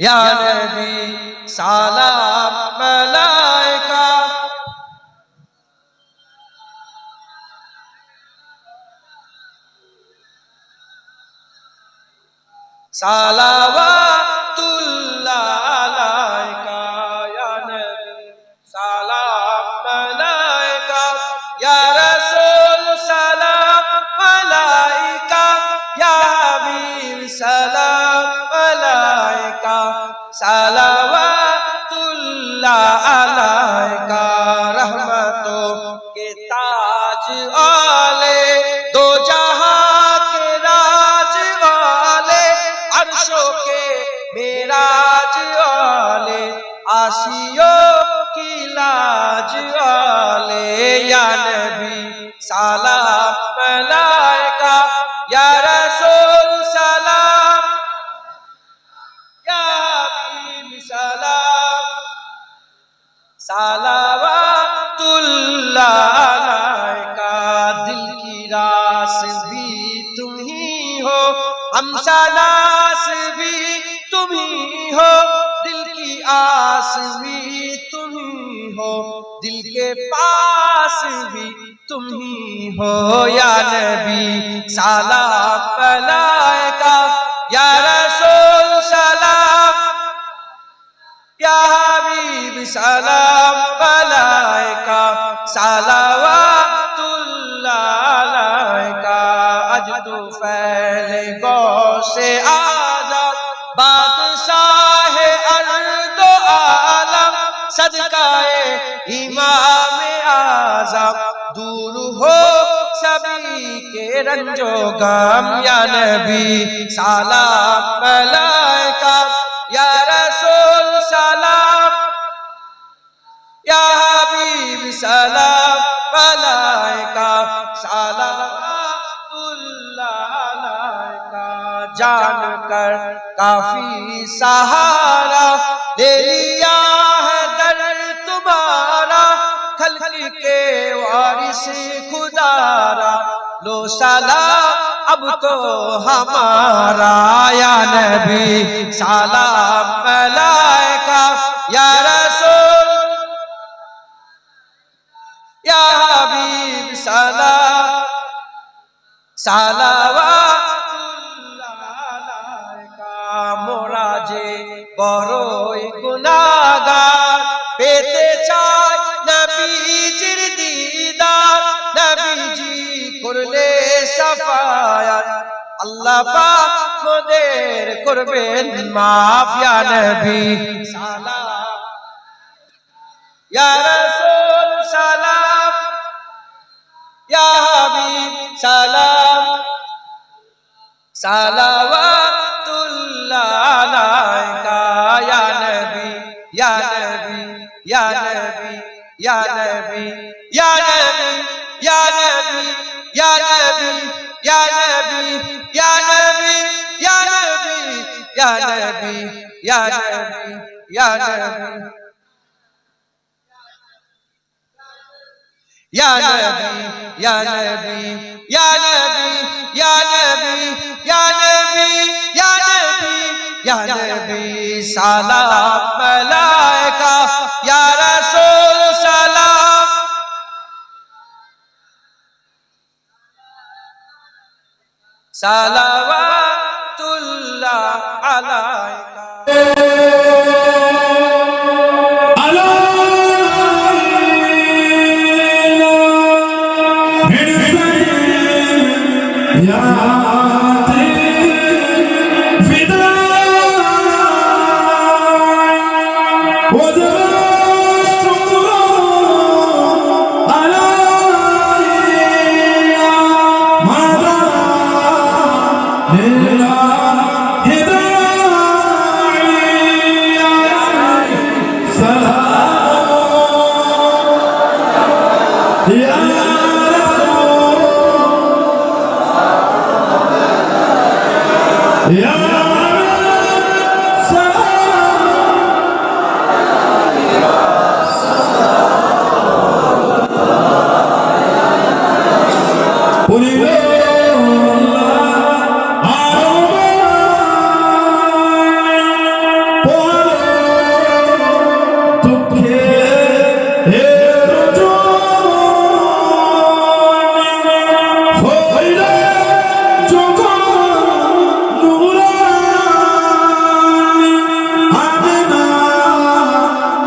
ইয়া নবী সালাম মালাইকা। সালাম راج والے آسیو کی لاج والے۔ سالہ لائک یار سالہ یا سال سالاب تائ کا دل کی راس بھی تم ہی ہو۔ ہم سلاس بھی ही हो दिल की आस भी तुम ही हो दिल के पास भी तुम ही हो या नबी सलाम अलैका या रसूल सलाम या हबीब सलाम صدقہ امام آزم دور ہو سبھی کے رنجو غم، یا نبی سلام، ملائکہ، یا رسول سلام، یا حبیب سلام، ملائکہ سلام جان کر کافی سہارا دے لیا کے وارث خدا را لو سالا، اب تو ہمارا یا نبی، سلام ملائکہ، یا رسول، یا حبیب سالا سالا মোরা যে گناہ گار پیتے চাই নবীজির দিদার, নবীজি করলে সাফায়াত। আল্লাহ পাক মোদের করবেন মাফ, ইয়া নবী, সালাম। ইয়া রাসূল, সালাম। ইয়া হাবিব, সালাম। সালাওয়াতুল্লাহ Ya Nebi, Ya Nebi, Ya Nebi, Ya Nebi, Ya Nebi, Ya Nebi, Ya Nebi, Ya Nebi, Ya Nebi, Ya Nebi. Ya Nebi, Ya Nebi, Ya Nebi, Ya Nebi, Ya Nebi, Ya Nebi, Ya Nebi, salam melaika, Ya Nebi, সালাওয়াতুল্লাহ আলাইকা Yeah.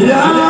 Yeah.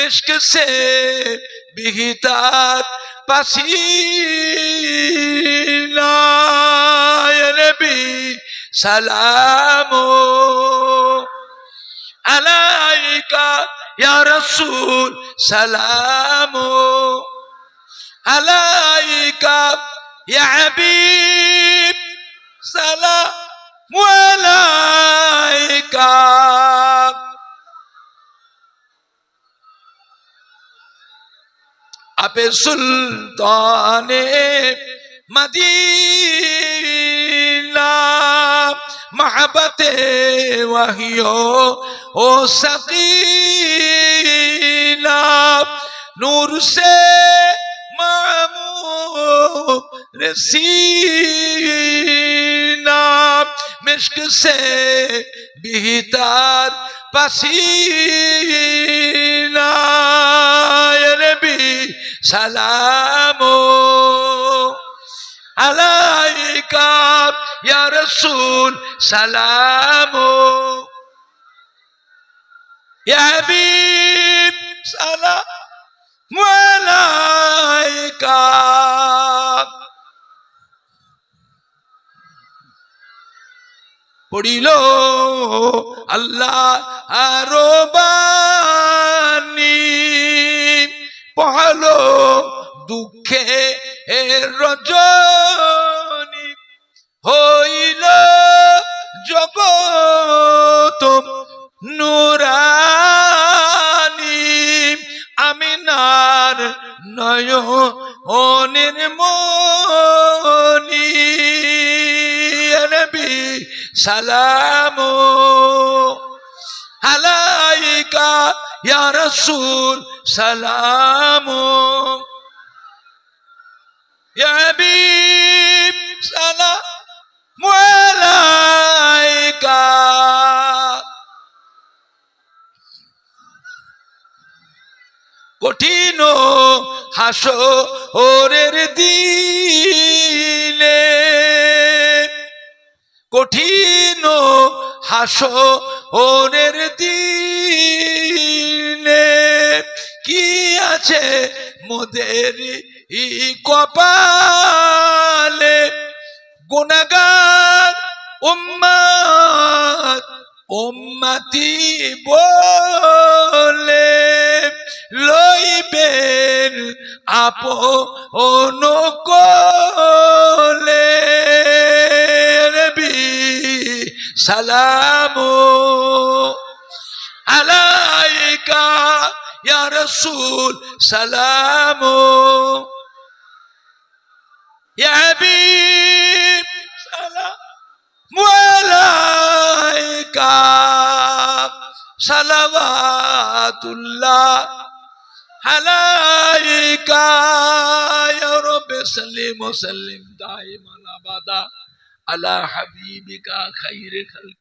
Mishk से बिहतार पसीना या नबी सलामो alaika ya rasul salamu alaika ya habib salamu alaika আপে সুলতানে Medina মহবতে ওয়াহিও ও সকিনা, নূর সে মামু রসিনা মিশক সে বিহতার নবী সালামু আলাইকা ইয়া রাসূল সালামু। ইয়া হাবিব সালামু আলাইকা। পড়িল আল্লাহ আরও বাণী পহালো দুঃখে রজনী হইল জগত নুরানি। আমিনার নয় অনির মনি সালামু। আলাইকা ইয়া রাসূল সালামু। কঠিন হাসো ওরের দিলে কঠিন হাসো ওরের দিলে কি আছে মোদের ই কপালে? গুণগান উম্মাত উম্মতি বলে লইবেন আপন কোলে। নবী সালামু আলাইকা ইয়া রাসূল সালামু ইয়া হাবিব সালামু আলাইকা সালাওয়াতুল্লাহ আলাইকা ইয়া রাব্বি সাল্লিম ওয়া সাল্লিম দাইমান আবাদা আলা হাবিবিকা খাইরে খালক